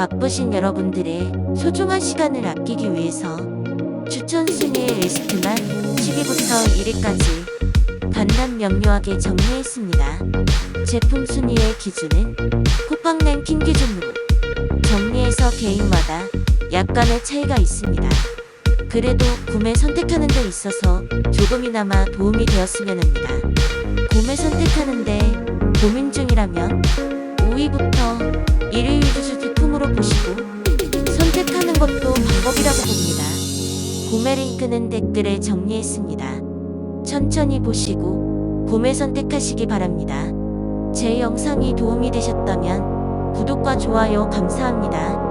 바쁘신 여러분들의 소중한 시간을 아끼기 위해서 추천 순위의 리스트만 10위부터 1위까지 간단 명료하게 정리했습니다. 제품 순위의 기준은 쿠팡 랭킹 기준으로 정리해서 개인마다 약간의 차이가 있습니다. 그래도 구매 선택하는 데 있어서 조금이나마 도움이 되었으면 합니다. 구매 선택하는데 고민 중이라면 5위부터 방법이라고 봅니다. 구매 링크는 댓글에 정리했습니다. 천천히 보시고 구매 선택하시기 바랍니다. 제 영상이 도움이 되셨다면 구독과 좋아요 감사합니다.